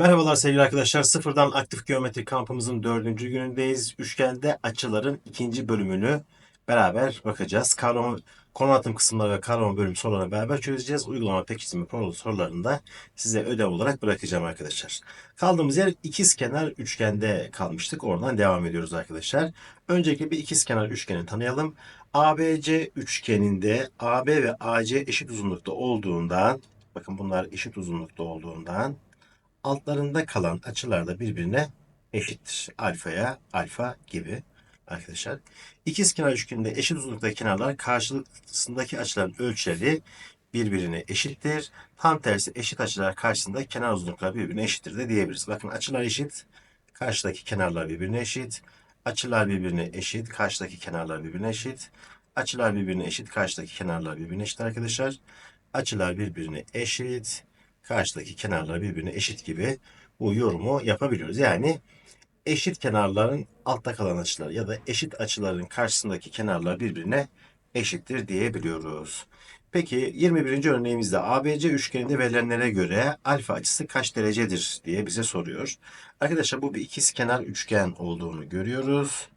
Merhabalar sevgili arkadaşlar. Sıfırdan aktif geometri kampımızın dördüncü günündeyiz. Üçgende açıların ikinci bölümünü beraber bakacağız. Kavrama, konu anlatım kısımları ve kavrama bölüm sorularını beraber çözeceğiz. Uygulama pekiştirme kurulu sorularını da size ödev olarak bırakacağım arkadaşlar. Kaldığımız yer ikizkenar üçgende kalmıştık. Oradan devam ediyoruz arkadaşlar. Öncelikle bir ikizkenar üçgeni tanıyalım. ABC üçgeninde AB ve AC eşit uzunlukta olduğundan bakın bunlar eşit uzunlukta olduğundan altlarında kalan açılar da birbirine eşittir. Alfaya alfa gibi arkadaşlar. İkizkenar üçgeninde eşit uzunluktaki kenarlar karşılıkındaki açıların ölçüleri birbirine eşittir. Tam tersi eşit açılar karşısında kenar uzunlukları birbirine eşittir de diyebiliriz. Bakın açılar eşit. Karşıdaki kenarlar birbirine eşit. Açılar birbirine eşit. Karşıdaki kenarlar birbirine eşit. Açılar birbirine eşit. Karşıdaki kenarlar birbirine eşit arkadaşlar. Açılar birbirine eşit karşıdaki kenarlar birbirine eşit gibi bu yorumu yapabiliyoruz. Yani eşit kenarların altta kalan açılar ya da eşit açıların karşısındaki kenarlar birbirine eşittir diyebiliyoruz. Peki 21. örneğimizde ABC üçgeninde verilenlere göre alfa açısı kaç derecedir diye bize soruyor. Arkadaşlar bu bir ikiz kenar üçgen olduğunu görüyoruz.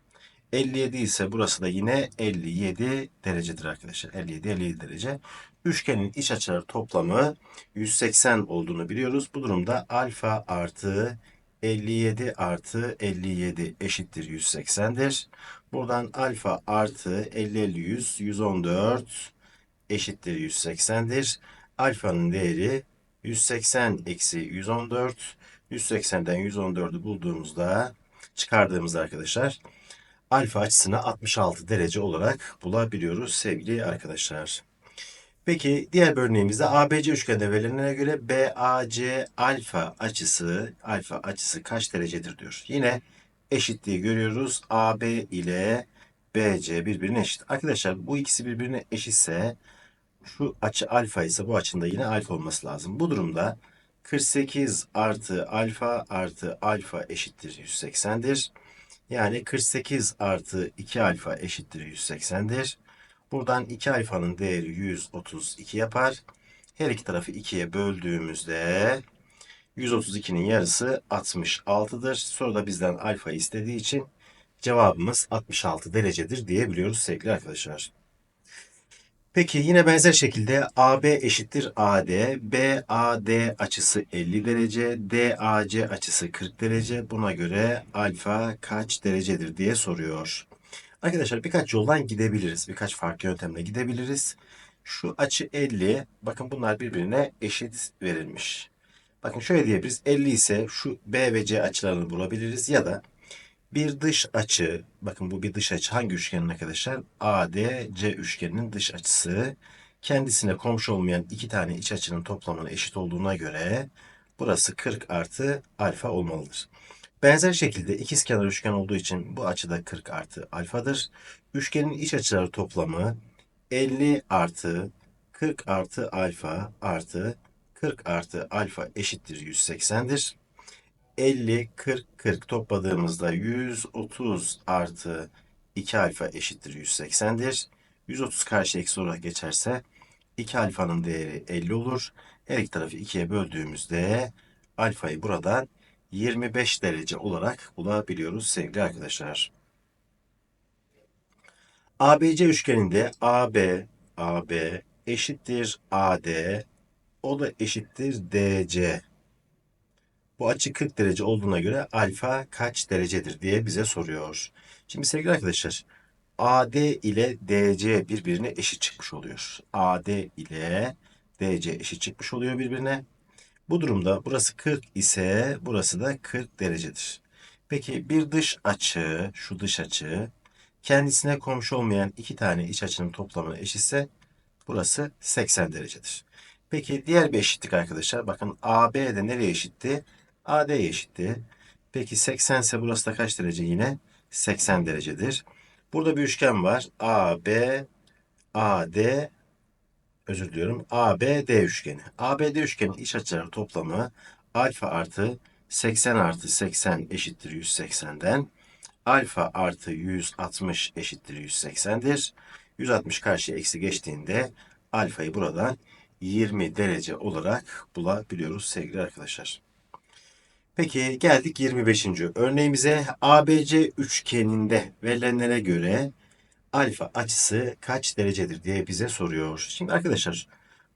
57 ise burası da yine 57 derecedir arkadaşlar. 57 57 derece. Üçgenin iç açıları toplamı 180 olduğunu biliyoruz. Bu durumda alfa artı 57 artı 57 eşittir 180'dir. Buradan alfa artı 50 50 100 114 eşittir 180'dir. Alfanın değeri 180 eksi 114. 180'den 114'ü bulduğumuzda çıkardığımızda arkadaşlar alfa açısını 66 derece olarak bulabiliyoruz sevgili arkadaşlar. Peki diğer bir örneğimizde ABC üçgende verilenlere göre BAC alfa açısı alfa açısı kaç derecedir diyor. Yine eşitliği görüyoruz. AB ile BC birbirine eşit. Arkadaşlar bu ikisi birbirine eşitse şu açı alfa ise bu açının da yine alfa olması lazım. Bu durumda 48 artı alfa artı alfa eşittir 180'dir. Yani 48 artı 2 alfa eşittir 180'dir. Buradan 2 alfanın değeri 132 yapar. Her iki tarafı 2'ye böldüğümüzde 132'nin yarısı 66'dır. Soruda bizden alfa istediği için cevabımız 66 derecedir diyebiliyoruz sevgili arkadaşlar. Peki yine benzer şekilde AB eşittir AD, BAD açısı 50 derece, DAC açısı 40 derece. Buna göre alfa kaç derecedir diye soruyor. Arkadaşlar birkaç yoldan gidebiliriz. Birkaç farklı yöntemle gidebiliriz. Şu açı 50. Bakın bunlar birbirine eşit verilmiş. Bakın şöyle diyebiliriz. 50 ise şu B ve C açılarını bulabiliriz. Ya da bir dış açı. Bakın bu bir dış açı. Hangi üçgenin arkadaşlar? ADC üçgeninin dış açısı. Kendisine komşu olmayan iki tane iç açının toplamına eşit olduğuna göre burası 40 artı alfa olmalıdır. Benzer şekilde ikizkenar üçgen olduğu için bu açı da 40 artı alfadır. Üçgenin iç açıları toplamı 50 artı 40 artı alfa artı 40 artı alfa eşittir 180'dir. 50, 40, 40 topladığımızda 130 artı 2 alfa eşittir 180'dir. 130 karşı eksi olarak geçerse 2 alfanın değeri 50 olur. Her iki tarafı 2'ye böldüğümüzde alfayı buradan 25 derece olarak bulabiliyoruz sevgili arkadaşlar. ABC üçgeninde AB, AB eşittir AD, o da eşittir DC. Bu açı 40 derece olduğuna göre alfa kaç derecedir diye bize soruyor. Şimdi sevgili arkadaşlar, AD ile DC birbirine eşit çıkmış oluyor. AD ile DC eşit çıkmış oluyor birbirine. Bu durumda burası 40 ise burası da 40 derecedir. Peki bir dış açı, şu dış açı kendisine komşu olmayan iki tane iç açının toplamına eşitse burası 80 derecedir. Peki diğer bir eşitlik arkadaşlar. Bakın AB de nereye eşitti? AD'ye eşitti. Peki 80 ise burası da kaç derece yine? 80 derecedir. Burada bir üçgen var. AB, AD, özür diliyorum. ABD üçgeni. ABD üçgenin iç açıları toplamı alfa artı 80 artı 80 eşittir 180'den. Alfa artı 160 eşittir 180'dir. 160 karşıya eksi geçtiğinde alfayı buradan 20 derece olarak bulabiliyoruz sevgili arkadaşlar. Peki geldik 25. örneğimize. ABC üçgeninde verilenlere göre alfa açısı kaç derecedir diye bize soruyor. Şimdi arkadaşlar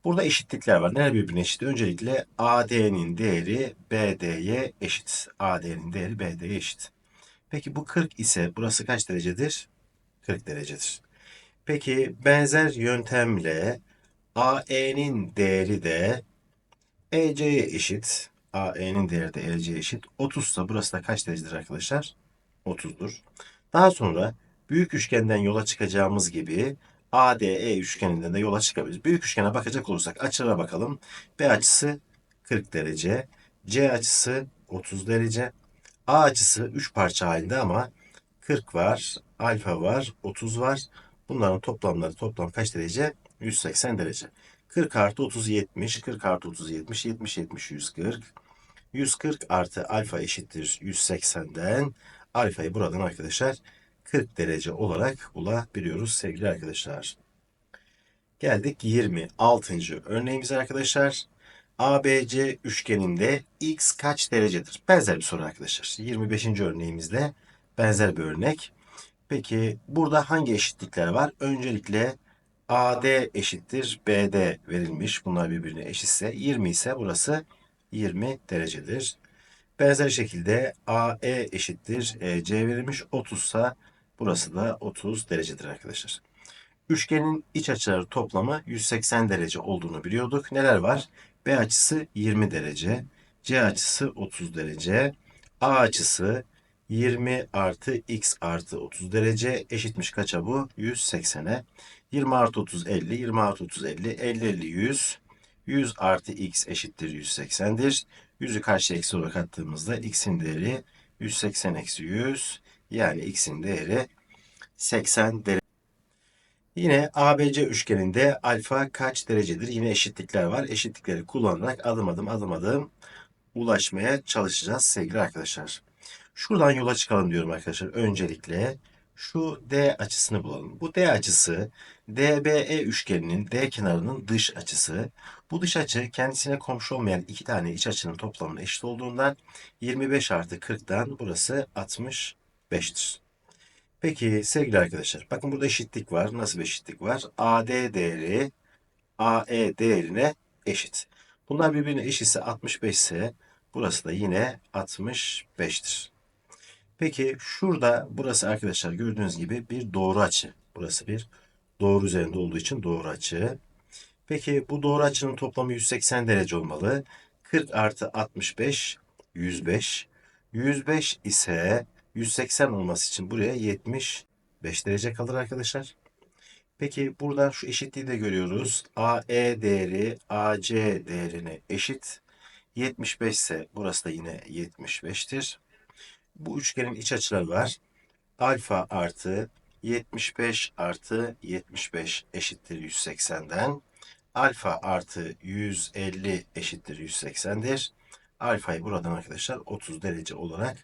burada eşitlikler var. Neler birbirine eşit? Öncelikle AD'nin değeri BD'ye eşit. AD'nin değeri BD'ye eşit. Peki bu 40 ise burası kaç derecedir? 40 derecedir. Peki benzer yöntemle AE'nin değeri de EC'ye eşit. AE'nin değeri de EC'ye eşit. 30 ise burası da kaç derecedir arkadaşlar? 30'dur. Daha sonra büyük üçgenden yola çıkacağımız gibi ADE üçgeninden de yola çıkabiliriz. Büyük üçgene bakacak olursak açılara bakalım. B açısı 40 derece. C açısı 30 derece. A açısı 3 parça halinde ama 40 var, alfa var, 30 var. Bunların toplamları toplam kaç derece? 180 derece. 40 artı 30 70, 40 artı 30 70, 70 70 140. 140 artı alfa eşittir 180'den. Alfayı buradan arkadaşlar 40 derece olarak bulabiliyoruz sevgili arkadaşlar. Geldik 26. örneğimize arkadaşlar. ABC üçgeninde x kaç derecedir? Benzer bir soru arkadaşlar. 25. örneğimizde benzer bir örnek. Peki burada hangi eşitlikler var? Öncelikle AD eşittir BD verilmiş. Bunlar birbirine eşitse 20 ise burası 20 derecedir. Benzer şekilde AE eşittir EC verilmiş. 30 ise burası da 30 derecedir arkadaşlar. Üçgenin iç açıları toplamı 180 derece olduğunu biliyorduk. Neler var? B açısı 20 derece, C açısı 30 derece, A açısı 20 artı x artı 30 derece eşitmiş kaça bu? 180'e. 20 artı 30 50, 20 artı 30 50, 50 50 100. 100 artı x eşittir 180'dir. 100'ü karşı eksi olarak attığımızda x'in değeri 180 eksi 100. Yani x'in değeri 80 derece. Yine ABC üçgeninde alfa kaç derecedir? Yine eşitlikler var. Eşitlikleri kullanarak adım adım adım adım ulaşmaya çalışacağız sevgili arkadaşlar. Şuradan yola çıkalım diyorum arkadaşlar. Öncelikle şu D açısını bulalım. Bu D açısı DBE üçgeninin D kenarının dış açısı. Bu dış açı kendisine komşu olmayan iki tane iç açının toplamına eşit olduğundan 25 artı 40'dan burası 65'tir. Peki sevgili arkadaşlar bakın burada eşitlik var. Nasıl bir eşitlik var? AD değeri AE değerine eşit. Bunlar birbirine eşitse 65 ise burası da yine 65'tir. Peki şurada burası arkadaşlar gördüğünüz gibi bir doğru açı. Burası bir doğru üzerinde olduğu için doğru açı. Peki bu doğru açının toplamı 180 derece olmalı. 40 artı 65 105. 105 ise 180 olması için buraya 75 derece kalır arkadaşlar. Peki burada şu eşitliği de görüyoruz. AE değeri AC değerine eşit. 75 ise burası da yine 75'tir. Bu üçgenin iç açıları var. Alfa artı 75 artı 75 eşittir 180'den. Alfa artı 150 eşittir 180'dir. Alfayı buradan arkadaşlar 30 derece olarak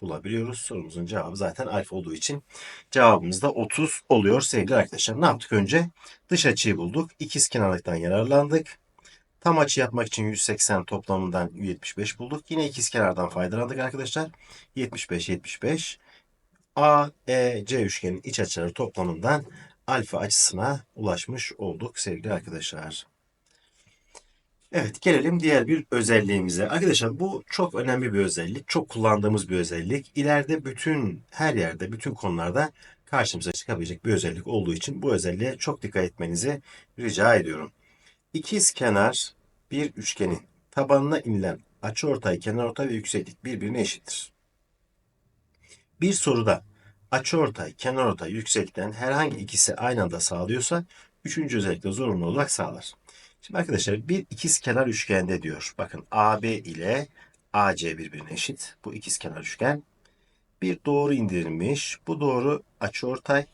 bulabiliyoruz. Sorumuzun cevabı zaten alfa olduğu için cevabımız da 30 oluyor sevgili arkadaşlar. Ne yaptık önce? Dış açıyı bulduk. İkiz kenarlıktan yararlandık. Tam açı yapmak için 180 toplamından 75 bulduk. Yine ikiz kenardan faydalandık arkadaşlar. 75 75 A, E, C üçgenin iç açıları toplamından alfa açısına ulaşmış olduk sevgili arkadaşlar. Evet gelelim diğer bir özelliğimize. Arkadaşlar bu çok önemli bir özellik. Çok kullandığımız bir özellik. İleride bütün her yerde bütün konularda karşımıza çıkabilecek bir özellik olduğu için bu özelliğe çok dikkat etmenizi rica ediyorum. İkiz kenar bir üçgenin tabanına inilen açıortay, kenarortay ve yükseklik birbirine eşittir. Bir soruda açıortay, kenarortay, yükseklikten herhangi ikisi aynı anda sağlıyorsa üçüncü özellik de zorunlu olarak sağlar. Şimdi arkadaşlar bir ikiz kenar üçgende diyor. Bakın AB ile AC birbirine eşit. Bu ikiz kenar üçgen. Bir doğru indirilmiş. Bu doğru açıortay.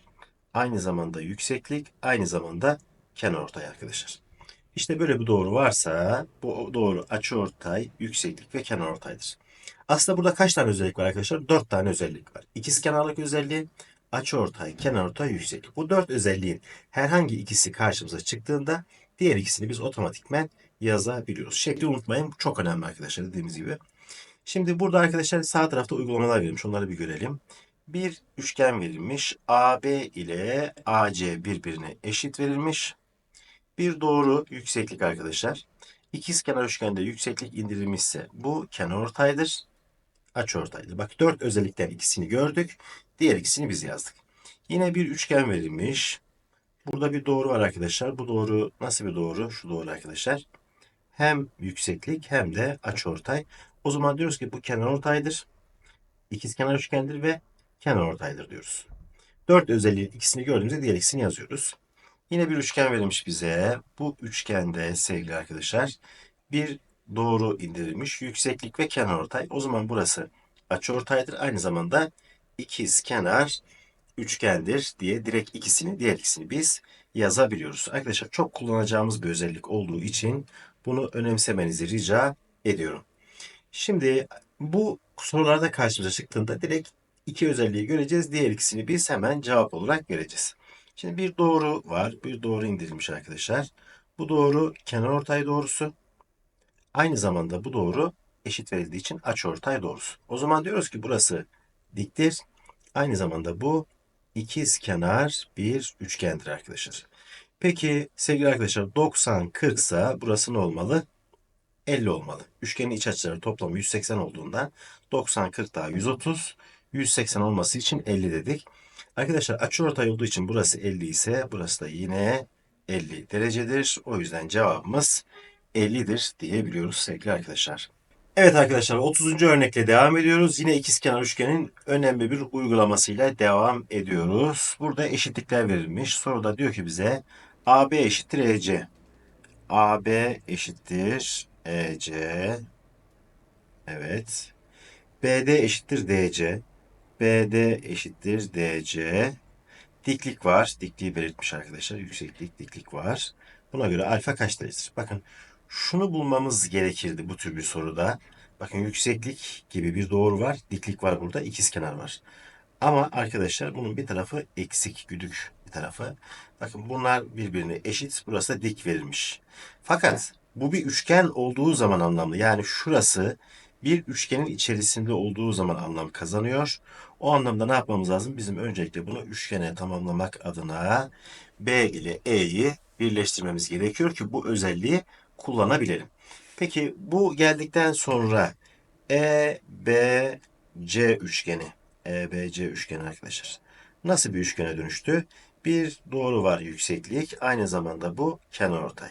Aynı zamanda yükseklik. Aynı zamanda kenarortay arkadaşlar. İşte böyle bir doğru varsa bu doğru açıortay, yükseklik ve kenarortaydır. Aslında burada kaç tane özellik var arkadaşlar? Dört tane özellik var. İkiz kenarlık özelliği, açıortay, kenarortay, yükseklik. Bu dört özelliğin herhangi ikisi karşımıza çıktığında diğer ikisini biz otomatikmen yazabiliyoruz. Şekli unutmayın. Çok önemli arkadaşlar dediğimiz gibi. Şimdi burada arkadaşlar sağ tarafta uygulamalar verilmiş. Onları bir görelim. Bir üçgen verilmiş. AB ile AC birbirine eşit verilmiş. Bir doğru yükseklik arkadaşlar. İkizkenar üçgende yükseklik indirilmişse bu kenarortaydır. Açıortaydır. Bak dört özellikten ikisini gördük. Diğer ikisini biz yazdık. Yine bir üçgen verilmiş. Burada bir doğru var arkadaşlar. Bu doğru nasıl bir doğru? Şu doğru arkadaşlar. Hem yükseklik hem de açıortay. O zaman diyoruz ki bu kenarortaydır. İkizkenar üçgendir ve kenarortaydır diyoruz. Dört özelliğin ikisini gördüğümüzde diğer ikisini yazıyoruz. Yine bir üçgen verilmiş bize. Bu üçgende sevgili arkadaşlar bir doğru indirilmiş. Yükseklik ve kenarortay. O zaman burası açıortaydır. Aynı zamanda ikiz kenar üçgendir diye direkt ikisini diğer ikisini biz yazabiliyoruz. Arkadaşlar çok kullanacağımız bir özellik olduğu için bunu önemsemenizi rica ediyorum. Şimdi bu sorularda karşımıza çıktığında direkt iki özelliği göreceğiz. Diğer ikisini biz hemen cevap olarak vereceğiz. Şimdi bir doğru var. Bir doğru indirilmiş arkadaşlar. Bu doğru kenarortay doğrusu. Aynı zamanda bu doğru eşit verildiği için açıortay doğrusu. O zaman diyoruz ki burası diktir. Aynı zamanda bu ikiz kenar bir üçgendir arkadaşlar. Peki sevgili arkadaşlar 90 40 ise burası ne olmalı? 50 olmalı. Üçgenin iç açıları toplamı 180 olduğundan 90 40 daha 130 180 olması için 50 dedik. Arkadaşlar açıortay olduğu için burası 50 ise burası da yine 50 derecedir. O yüzden cevabımız 50'dir diyebiliyoruz sevgili arkadaşlar. Evet arkadaşlar 30. örnekle devam ediyoruz. Yine ikizkenar üçgenin önemli bir uygulamasıyla devam ediyoruz. Burada eşitlikler verilmiş. Soruda diyor ki bize AB eşittir EC. AB eşittir EC. Evet. BD eşittir DC. BD eşittir DC. Diklik var. Dikliği belirtmiş arkadaşlar. Yükseklik, diklik var. Buna göre alfa kaç derecedir? Bakın şunu bulmamız gerekirdi bu tür bir soruda. Bakın yükseklik gibi bir doğru var. Diklik var burada. ikizkenar var. Ama arkadaşlar bunun bir tarafı eksik, güdük bir tarafı. Bakın bunlar birbirine eşit. Burası da dik verilmiş. Fakat bu bir üçgen olduğu zaman anlamlı. Yani şurası bir üçgenin içerisinde olduğu zaman anlam kazanıyor. O anlamda ne yapmamız lazım? Bizim öncelikle bunu üçgene tamamlamak adına B ile E'yi birleştirmemiz gerekiyor ki bu özelliği kullanabilelim. Peki bu geldikten sonra E, B, C üçgeni. E, B, C üçgeni arkadaşlar. Nasıl bir üçgene dönüştü? Bir doğru var yükseklik. Aynı zamanda bu kenarortay.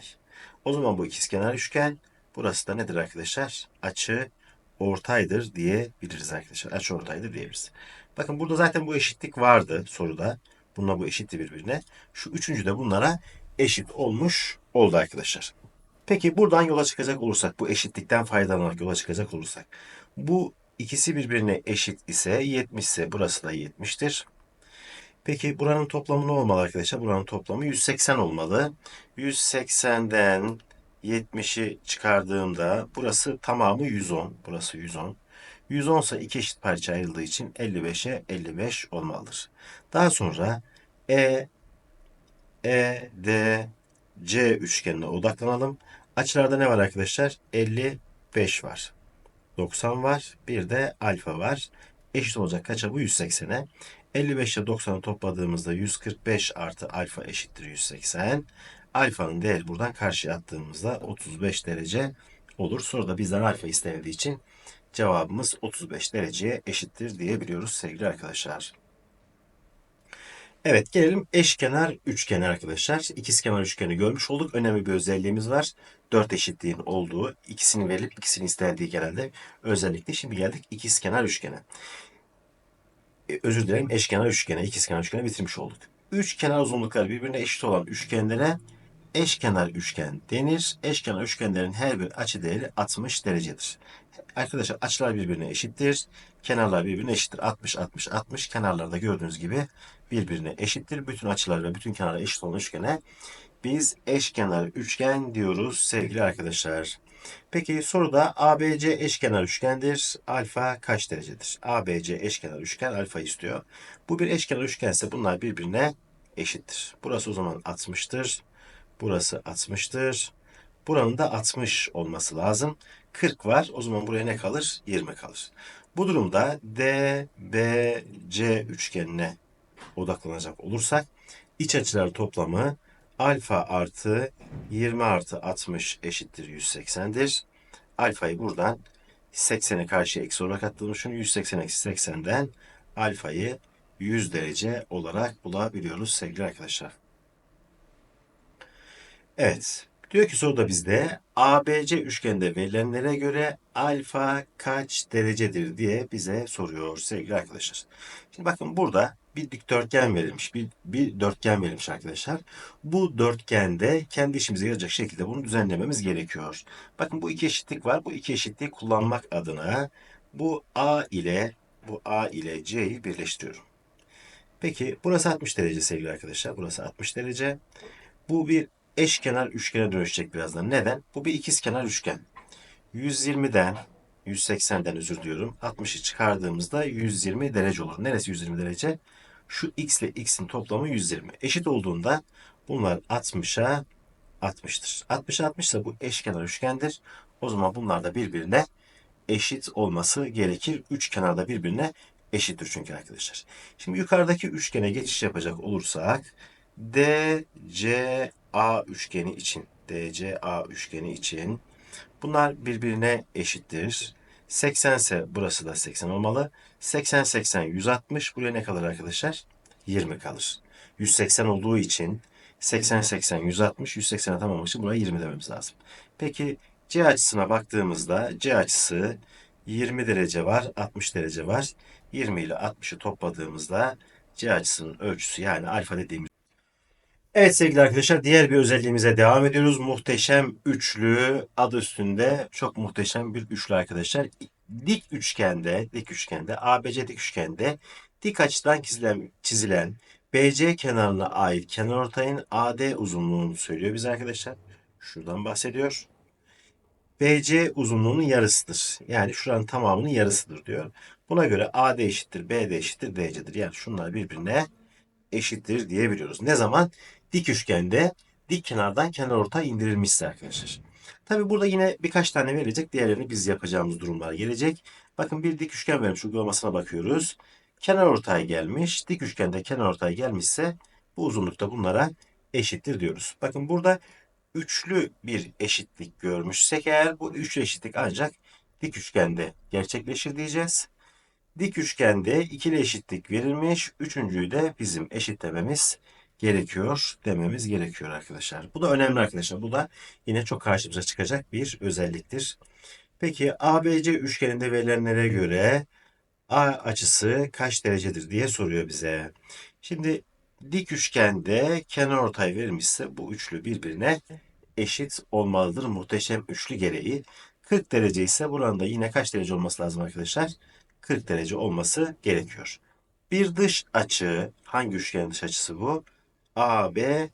O zaman bu ikizkenar üçgen. Burası da nedir arkadaşlar? Açı ortaydır diyebiliriz arkadaşlar. Açı ortaydır diyebiliriz. Bakın burada zaten bu eşitlik vardı soruda. Bununla bu eşitti birbirine. Şu üçüncü de bunlara eşit olmuş oldu arkadaşlar. Peki buradan yola çıkacak olursak, bu eşitlikten faydalanarak yola çıkacak olursak. Bu ikisi birbirine eşit ise 70 ise burası da 70'tir. Peki buranın toplamı ne olmalı arkadaşlar? Buranın toplamı 180 olmalı. 180'den 70'i çıkardığımda burası tamamı 110. Burası 110. 110 ise iki eşit parça ayrıldığı için 55'e 55 olmalıdır. Daha sonra E, E, D, C üçgenine odaklanalım. Açılarda ne var arkadaşlar? 55 var. 90 var. Bir de alfa var. Eşit olacak kaça bu? 180'e. 55 ile 90'ı topladığımızda 145 artı alfa eşittir 180. Alfanın değeri buradan karşıya attığımızda 35 derece olur. Soruda bizden alfa istenildiği için cevabımız 35 dereceye eşittir diyebiliyoruz sevgili arkadaşlar. Evet gelelim eşkenar üçgene arkadaşlar. İkizkenar üçgeni görmüş olduk. Önemli bir özelliğimiz var. Dört eşitliğin olduğu, ikisini verilip ikisini istendiği genelde özellikle. Şimdi geldik ikizkenar üçgene. E, özür dilerim eşkenar üçgene, ikizkenar üçgene bitirmiş olduk. Üç kenar uzunlukları birbirine eşit olan üçgenlere eşkenar üçgen denir. Eşkenar üçgenlerin her bir açı değeri 60 derecedir. Arkadaşlar açılar birbirine eşittir. Kenarlar birbirine eşittir. 60, 60, 60. Kenarlarda gördüğünüz gibi birbirine eşittir. Bütün açılar ve bütün kenarlar eşit olan üçgene biz eşkenar üçgen diyoruz sevgili arkadaşlar. Peki soruda ABC eşkenar üçgendir. Alfa kaç derecedir? ABC eşkenar üçgen alfa istiyor. Bu bir eşkenar üçgense bunlar birbirine eşittir. Burası o zaman 60'tır. Burası 60'tır. Buranın da 60 olması lazım. 40 var. O zaman buraya ne kalır? 20 kalır. Bu durumda DBC üçgenine odaklanacak olursak iç açılar toplamı alfa artı 20 artı 60 eşittir 180'dir. Alfayı buradan 80'e karşı eksi olarak attığımı düşünün. 180 eksi 80'den alfayı 100 derece olarak bulabiliyoruz sevgili arkadaşlar. Evet. Diyor ki soruda bizde ABC üçgende verilenlere göre alfa kaç derecedir diye bize soruyor sevgili arkadaşlar. Şimdi bakın burada bir dikdörtgen verilmiş. Bir, bir dörtgen verilmiş arkadaşlar. Bu dörtgende kendi işimize yarayacak şekilde bunu düzenlememiz gerekiyor. Bakın bu iki eşitlik var. Bu iki eşitliği kullanmak adına bu A ile bu A ile C'yi birleştiriyorum. Peki burası 60 derece sevgili arkadaşlar. Burası 60 derece. Bu bir eşkenar üçgene dönüşecek birazdan. Neden? Bu bir ikizkenar üçgen. 120'den 180'den özür diliyorum. 60'ı çıkardığımızda 120 derece olur. Neresi 120 derece? Şu x ile x'in toplamı 120. Eşit olduğunda bunlar 60'a 60'tır. 60'a 60 ise bu eşkenar üçgendir. O zaman bunlar da birbirine eşit olması gerekir. Üç kenarda birbirine eşittir çünkü arkadaşlar. Şimdi yukarıdaki üçgene geçiş yapacak olursak DCA üçgeni için DCA üçgeni için bunlar birbirine eşittir. 80 ise burası da 80 olmalı. 80 80 160 buraya ne kalır arkadaşlar? 20 kalır. 180 olduğu için 80 80 160 180'e tamamlamak için buraya 20 dememiz lazım. Peki C açısına baktığımızda C açısı 20 derece var, 60 derece var. 20 ile 60'ı topladığımızda C açısının ölçüsü yani alfa dediğimiz Evet sevgili arkadaşlar diğer bir özelliğimize devam ediyoruz. Muhteşem üçlü adı üstünde çok muhteşem bir üçlü arkadaşlar. Dik üçgende, dik üçgende, ABC dik üçgende dik açıdan çizilen, çizilen BC kenarına ait kenarortayın AD uzunluğunu söylüyor bize arkadaşlar. Şuradan bahsediyor. BC uzunluğunun yarısıdır. Yani şuranın tamamının yarısıdır diyor. Buna göre AD eşittir, BD eşittir, DC'dir. Yani şunlar birbirine eşittir diyebiliyoruz. Ne zaman? Dik üçgende dik kenardan kenar ortay indirilmişse arkadaşlar. Tabi burada yine birkaç tane verecek. Diğerlerini biz yapacağımız durumlar gelecek. Bakın bir dik üçgen vermiş. Uygulamasına bakıyoruz. Kenar ortay gelmiş. Dik üçgende kenar ortay gelmişse bu uzunlukta bunlara eşittir diyoruz. Bakın burada üçlü bir eşitlik görmüşsek eğer bu üçlü eşitlik ancak dik üçgende gerçekleşir diyeceğiz. Dik üçgende ikili eşitlik verilmiş. Üçüncüyü de bizim eşitlememiz gerekiyor dememiz gerekiyor arkadaşlar. Bu da önemli arkadaşlar. Bu da yine çok karşımıza çıkacak bir özelliktir. Peki ABC üçgeninde verilenlere göre A açısı kaç derecedir diye soruyor bize. Şimdi dik üçgende kenar ortay verilmişse bu üçlü birbirine eşit olmalıdır. Muhteşem üçlü gereği. 40 derece ise buranın da yine kaç derece olması lazım arkadaşlar? 40 derece olması gerekiyor. Bir dış açı, hangi üçgenin dış açısı bu? AB,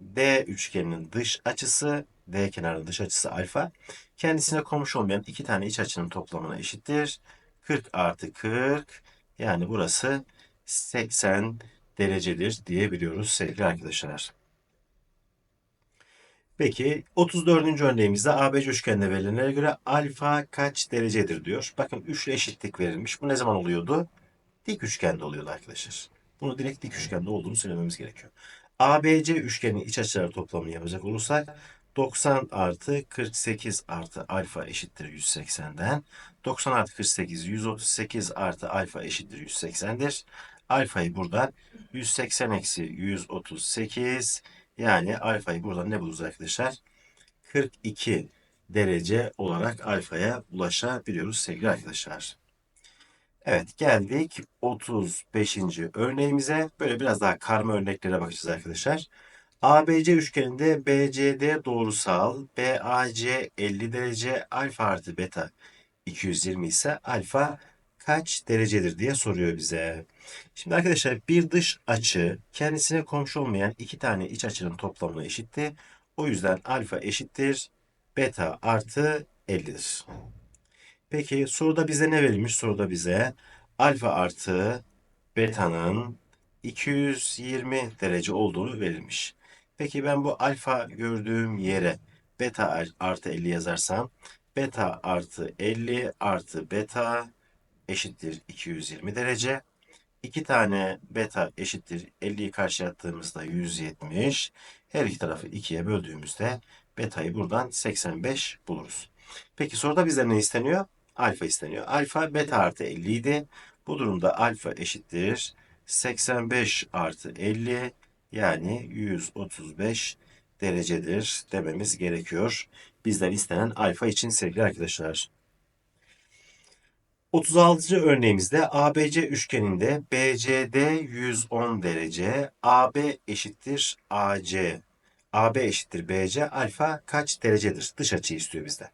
D üçgeninin dış açısı, D kenarının dış açısı alfa. Kendisine komşu olmayan iki tane iç açının toplamına eşittir. 40 artı 40, yani burası 80 derecedir diyebiliyoruz sevgili arkadaşlar. Peki 34. örneğimizde ABC üçgenine verilenlere göre alfa kaç derecedir diyor. Bakın üçlü eşitlik verilmiş. Bu ne zaman oluyordu? Dik üçgende oluyordu arkadaşlar. Bunu direkt dik üçgende olduğunu söylememiz gerekiyor. ABC üçgenin iç açıları toplamını yapacak olursak 90 artı 48 artı alfa eşittir 180'den. 90 artı 48 138 artı alfa eşittir 180'dir. Alfayı buradan 180 eksi 138 yani alfayı buradan ne buluruz arkadaşlar? 42 derece olarak alfaya ulaşabiliyoruz sevgili arkadaşlar. Evet geldik 35. örneğimize. Böyle biraz daha karma örneklere bakacağız arkadaşlar. ABC üçgeninde BCD doğrusal, BAC 50 derece, alfa artı beta 220 ise alfa kaç derecedir diye soruyor bize. Şimdi arkadaşlar bir dış açı kendisine komşu olmayan iki tane iç açının toplamına eşitti. O yüzden alfa eşittir beta artı 50'dir. Peki soruda bize ne verilmiş? Soruda bize alfa artı beta'nın 220 derece olduğunu verilmiş. Peki ben bu alfa gördüğüm yere beta artı 50 yazarsam beta artı 50 artı beta eşittir 220 derece. 2 tane beta eşittir 50'yi karşıya attığımızda 170. Her iki tarafı 2'ye böldüğümüzde beta'yı buradan 85 buluruz. Peki soruda bizden ne isteniyor? Alfa isteniyor. Alfa beta artı 50 idi. Bu durumda alfa eşittir 85 artı 50 yani 135 derecedir dememiz gerekiyor. Bizden istenen alfa için sevgili arkadaşlar. 36. örneğimizde ABC üçgeninde BCD 110 derece, AB eşittir AC. AB eşittir BC, alfa kaç derecedir? Dış açı istiyor bizden.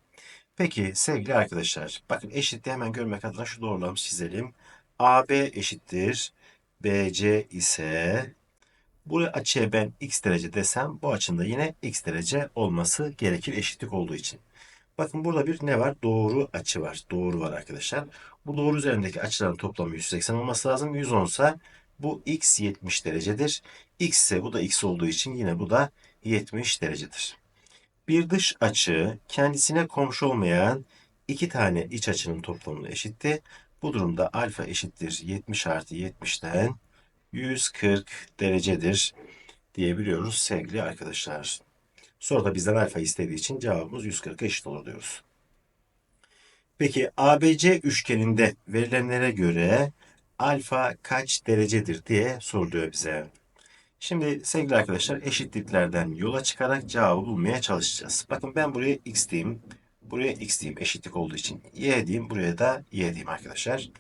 Peki sevgili arkadaşlar, bakın eşitliği hemen görmek adına şu doğrulamış çizelim. AB eşittir BC ise bu açıya ben x derece desem bu açında yine x derece olması gerekir eşitlik olduğu için. Bakın burada bir ne var? Doğru açı var. Doğru var arkadaşlar. Bu doğru üzerindeki açıların toplamı 180 olması lazım. 110 ise bu x 70 derecedir. x ise bu da x olduğu için yine bu da 70 derecedir. Bir dış açı kendisine komşu olmayan iki tane iç açının toplamına eşitti. Bu durumda alfa eşittir 70 artı 70'ten 140 derecedir diyebiliyoruz sevgili arkadaşlar. Soruda bizden alfa istediği için cevabımız 140 eşit olur diyoruz. Peki ABC üçgeninde verilenlere göre alfa kaç derecedir diye soruluyor bize. Şimdi sevgili arkadaşlar eşitliklerden yola çıkarak cevabı bulmaya çalışacağız. Bakın ben buraya x diyeyim. Buraya x diyeyim eşitlik olduğu için. Y diyeyim. Buraya da y diyeyim arkadaşlar.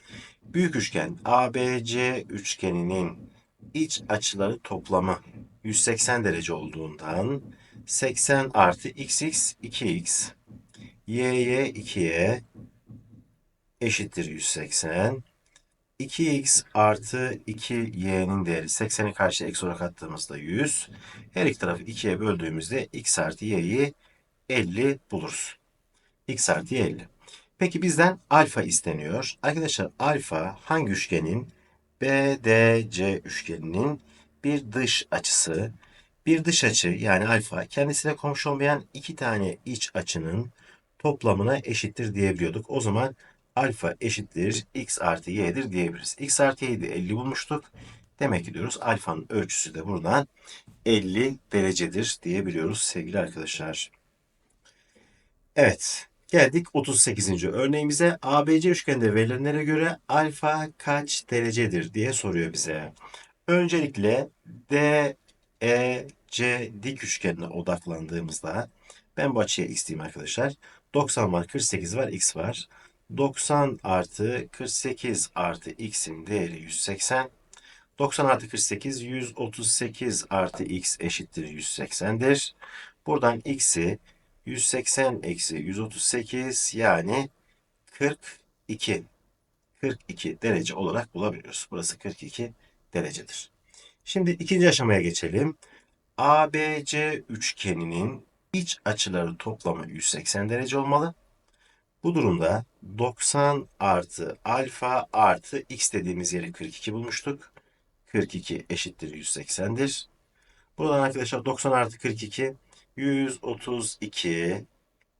Büyük üçgen ABC üçgeninin iç açıları toplamı 180 derece olduğundan 80 artı xx 2x y'ye 2y eşittir 180. 2x artı 2y'nin değeri 80'i karşıya eksi olarak attığımızda 100. Her iki tarafı 2'ye böldüğümüzde x artı y'yi 50 buluruz. x artı y 50. Peki bizden alfa isteniyor. Arkadaşlar alfa hangi üçgenin? BDC üçgeninin bir dış açısı. Bir dış açı yani alfa kendisine komşu olmayan iki tane iç açının toplamına eşittir diyebiliyorduk. O zaman alfa eşittir x artı y'dir diyebiliriz. x artı y'yi de 50 bulmuştuk. Demek ki diyoruz alfanın ölçüsü de buradan 50 derecedir diyebiliyoruz sevgili arkadaşlar. Evet geldik 38. örneğimize. ABC üçgeninde verilenlere göre alfa kaç derecedir diye soruyor bize. Öncelikle D, E, C dik üçgenine odaklandığımızda ben bu açıya x diyeyim arkadaşlar. 90 var, 48 var, x var. 90 artı 48 artı x'in değeri 180. 90 artı 48 138 artı x eşittir 180'dir. Buradan x'i 180 eksi 138 yani 42 42 derece olarak bulabiliyoruz. Burası 42 derecedir. Şimdi ikinci aşamaya geçelim. ABC üçgeninin iç açıları toplamı 180 derece olmalı. Bu durumda 90 artı alfa artı x dediğimiz yeri 42 bulmuştuk. 42 eşittir 180'dir. Buradan arkadaşlar 90 artı 42 132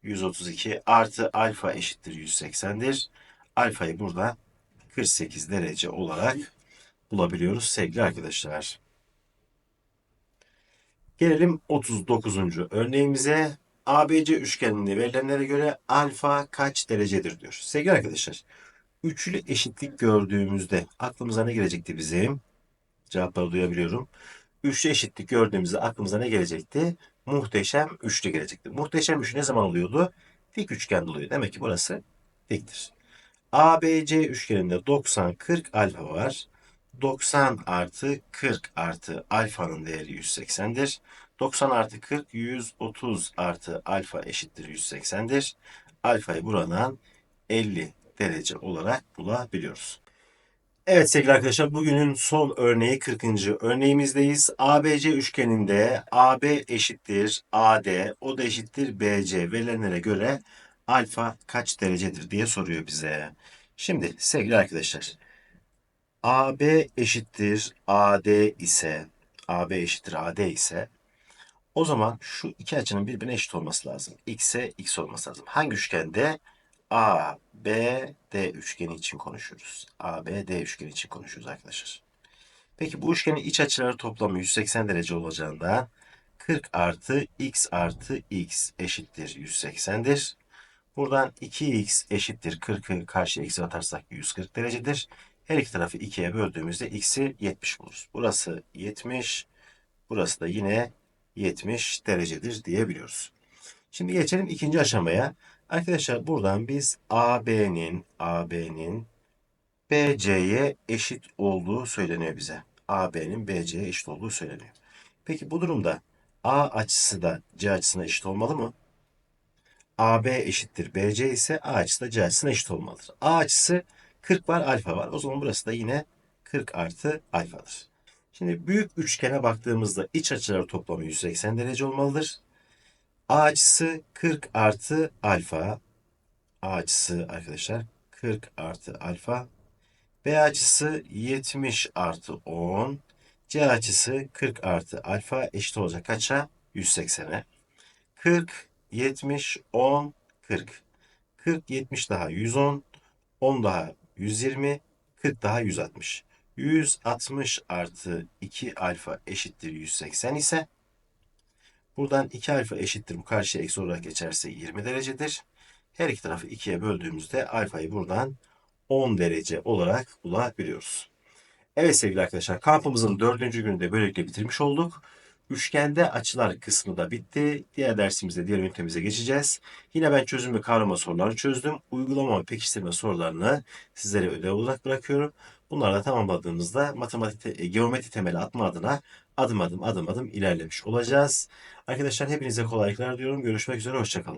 132 artı alfa eşittir 180'dir. Alfayı burada 48 derece olarak bulabiliyoruz sevgili arkadaşlar. Gelelim 39. örneğimize. ABC üçgeninde verilenlere göre alfa kaç derecedir diyor. Sevgili arkadaşlar, üçlü eşitlik gördüğümüzde aklımıza ne gelecekti bizim? Cevapları duyabiliyorum. Üçlü eşitlik gördüğümüzde aklımıza ne gelecekti? Muhteşem üçlü gelecekti. Muhteşem üçlü ne zaman oluyordu? Dik üçgen oluyor. Demek ki burası diktir. ABC üçgeninde 90, 40 alfa var. 90 artı 40 artı alfanın değeri 180'dir. 90 artı 40 130 artı alfa eşittir 180'dir. Alfayı buradan 50 derece olarak bulabiliyoruz. Evet sevgili arkadaşlar bugünün son örneği 40. örneğimizdeyiz. ABC üçgeninde AB eşittir AD, o da eşittir BC verilenlere göre alfa kaç derecedir diye soruyor bize. Şimdi sevgili arkadaşlar AB eşittir AD ise AB eşittir AD ise O zaman şu iki açının birbirine eşit olması lazım. X'e X olması lazım. Hangi üçgende? A, B, D üçgeni için konuşuyoruz. A, B, D üçgeni için konuşuyoruz arkadaşlar. Peki bu üçgenin iç açıları toplamı 180 derece olacağından 40 artı x artı x eşittir 180'dir. Buradan 2x eşittir 40'ı karşı eksi atarsak 140 derecedir. Her iki tarafı 2'ye böldüğümüzde x'i 70 buluruz. Burası 70, burası da yine 70 derecedir diyebiliyoruz. Şimdi geçelim ikinci aşamaya. Arkadaşlar buradan biz AB'nin AB'nin BC'ye eşit olduğu söyleniyor bize. AB'nin BC'ye eşit olduğu söyleniyor. Peki bu durumda A açısı da C açısına eşit olmalı mı? AB eşittir BC ise A açısı da C açısına eşit olmalıdır. A açısı 40 var, alfa var. O zaman burası da yine 40 artı alfadır. Şimdi büyük üçgene baktığımızda iç açıları toplamı 180 derece olmalıdır. A açısı 40 artı alfa. A açısı arkadaşlar 40 artı alfa. B açısı 70 artı 10. C açısı 40 artı alfa eşit olacak kaça? 180'e. 40, 70, 10, 40. 40, 70 daha 110, 10 daha 120, 40 daha 160. 160 artı 2 alfa eşittir 180 ise buradan 2 alfa eşittir bu karşıya eksi olarak geçerse 20 derecedir. Her iki tarafı 2'ye böldüğümüzde alfayı buradan 10 derece olarak bulabiliyoruz. Evet sevgili arkadaşlar kampımızın dördüncü gününde böylelikle bitirmiş olduk. Üçgende açılar kısmı da bitti. Diğer dersimizde diğer ünitemize geçeceğiz. Yine ben çözüm ve kavrama soruları çözdüm. Uygulama ve pekiştirme sorularını sizlere ödev olarak bırakıyorum. Bunları da tamamladığımızda matematik, te- e, geometri temeli atma adına adım adım adım adım ilerlemiş olacağız. Arkadaşlar hepinize kolaylıklar diyorum. Görüşmek üzere, hoşçakalın.